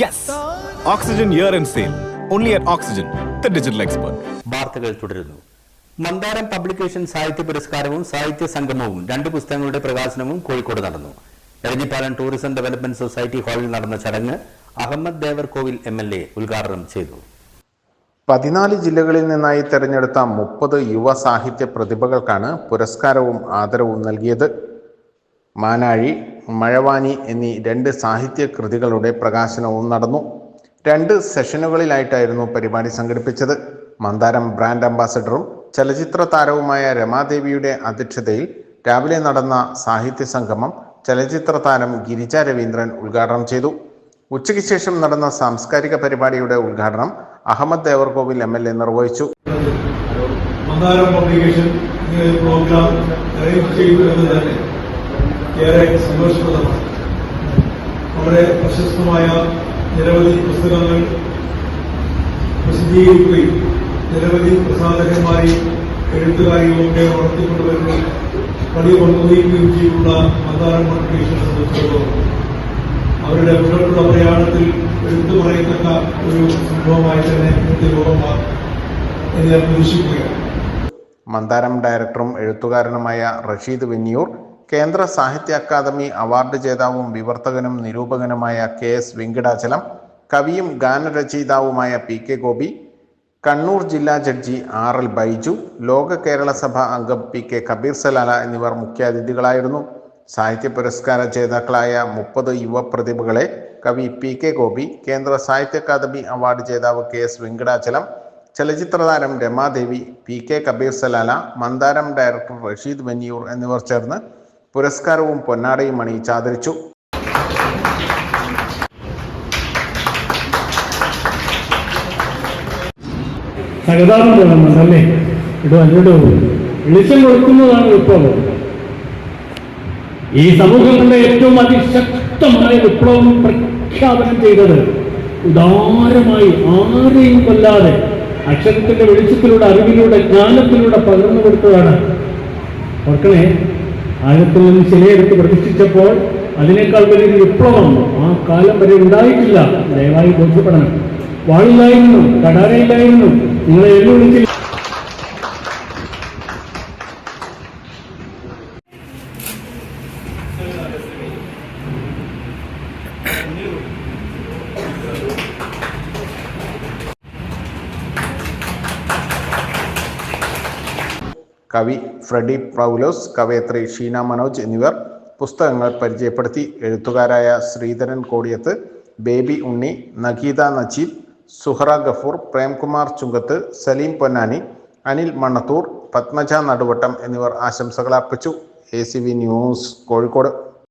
Yes oxygen year and sale only at oxygen the digital expert വാർത്തകൾ തുടരുന്നു. മന്ദാരം publication സാഹിത്യ പുരസ്കാരവും സാഹിത്യ സംഗമവും രണ്ട് പുസ്തകങ്ങളുടെ പ്രകാശനവും കോഴിക്കോട് നടന്നു. എരഞ്ഞിപ്പാലം ടൂറിസം ഡെവലപ്മെന്റ് സൊസൈറ്റി ഹാളിൽ നടന്ന ചടങ്ങ് Ahammed Devarkovil M L A ഉദ്ഘാടനം ചെയ്തു. പതിനാല് ജില്ലകളിൽ നിന്നായി തെരഞ്ഞെടുത്ത മുപ്പത് യുവ സാഹിത്യ പ്രതിഭകൾക്കാണ് പുരസ്കാരവും ആദരവും നൽകിയത്. മാനാഴി മഴവാനി എന്നീ രണ്ട് സാഹിത്യ കൃതികളുടെ പ്രകാശനവും നടന്നു. രണ്ട് സെഷനുകളിലായിട്ടായിരുന്നു പരിപാടി സംഘടിപ്പിച്ചത്. മന്ദാരം ബ്രാൻഡ് അംബാസഡറും ചലച്ചിത്ര താരവുമായ രമാദേവിയുടെ അധ്യക്ഷതയിൽ രാവിലെ നടന്ന സാഹിത്യ സംഗമം ചലച്ചിത്ര താരം ഗിരിജ രവീന്ദ്രൻ ഉദ്ഘാടനം ചെയ്തു. ഉച്ചയ്ക്ക് ശേഷം നടന്ന സാംസ്കാരിക പരിപാടിയുടെ ഉദ്ഘാടനം Ahammed Devarkovil M L A നിർവഹിച്ചു. പബ്ലിക്കേഷൻ പ്രോഗ്രാം ഏറെ സന്തോഷപ്രദമാണ് വളരെ പ്രശസ്തമായ നിരവധി പുസ്തകങ്ങൾ പ്രസിദ്ധീകരിക്കുകയും നിരവധി പ്രസാധകന്മാരെയും എഴുത്തുകാരെയും ഒക്കെ വളർത്തിക്കൊണ്ടുവരുന്ന പണി കൊണ്ടുപോയിക്കുകയും ചെയ്തിട്ടുള്ള മന്ദാരം പബ്ലിക്കേഷനെ സംബന്ധിച്ചിടത്തോളം അവരുടെ മുന്നോട്ടുള്ള പ്രയാണത്തിൽ എടുത്തു പറയത്തക്ക ഒരു സംഭവമായി തന്നെ ഇന്നത്തെ ലോകമാർ എന്ന് ഞാൻ പ്രതീക്ഷിക്കുകയാണ്. മന്ദാരം ഡയറക്ടറും എഴുത്തുകാരനുമായ റഷീദ് വെന്നിയൂർ കേന്ദ്ര സാഹിത്യ അക്കാദമി അവാർഡ് ജേതാവും വിവർത്തകനും നിരൂപകനുമായ കെ എസ് വെങ്കിടാചലം കവിയും ഗാനരചയിതാവുമായ പി കെ ഗോപി കണ്ണൂർ ജില്ലാ ജഡ്ജി ആർ എൽ ബൈജു ലോക കേരള സഭ അംഗം പി കെ കബീർ സലാല എന്നിവർ മുഖ്യാതിഥികളായിരുന്നു. സാഹിത്യ പുരസ്കാര ജേതാക്കളായ മുപ്പത് യുവ പ്രതിഭകളെ കവി P K Gopi Kendra Sahitya Akademi award ജേതാവ് കെ എസ് വെങ്കിടാചലം ചലച്ചിത്ര താരം Ramadevi P K Kabeer Salala Mandaram director Rasheed Venniyur എന്നിവർ ചേർന്ന് പുരസ്കാരവും പൊന്നാടയും അല്ലടോ. വെളിച്ചം കൊടുക്കുന്നതാണ് വിപ്ലവം. ഈ സമൂഹങ്ങളുടെ ഏറ്റവും അതിശക്തമായ വിപ്ലവം പ്രഖ്യാപനം ചെയ്തത് ഉദാരമായി ആരെയും കൊല്ലാതെ അക്ഷരത്തിന്റെ വെളിച്ചത്തിലൂടെ അറിവിലൂടെ ജ്ഞാനത്തിലൂടെ പകർന്നു കൊടുത്തതാണ്. ഓർക്കണേ ആഴത്തിൽ നിന്ന് ചിലയെടുത്ത് പ്രതിഷ്ഠിച്ചപ്പോൾ അതിനേക്കാൾ വലിയൊരു വിപ്ലവം ആ കാലം വരെ ഉണ്ടായിട്ടില്ല. ദയവായി ബോധ്യപ്പെടണം. വാളില്ലായിരുന്നു കടാരയില്ലായിരുന്നു. നിങ്ങളെ എല്ലുവിളിച്ച് കവി ഫ്രെഡി പ്രൗലോസ് കവയത്രി ഷീന മനോജ് എന്നിവർ പുസ്തകങ്ങൾ പരിചയപ്പെടുത്തി. എഴുത്തുകാരായ ശ്രീധരൻ കോടിയത്ത് ബേബി ഉണ്ണി നഗീത നജീബ് സുഹറ ഗഫൂർ പ്രേംകുമാർ ചുങ്കത്ത് സലീം പൊന്നാനി അനിൽ മണ്ണത്തൂർ പത്മജ നടുവട്ടം എന്നിവർ ആശംസകൾ അർപ്പിച്ചു. A news Kozhikode.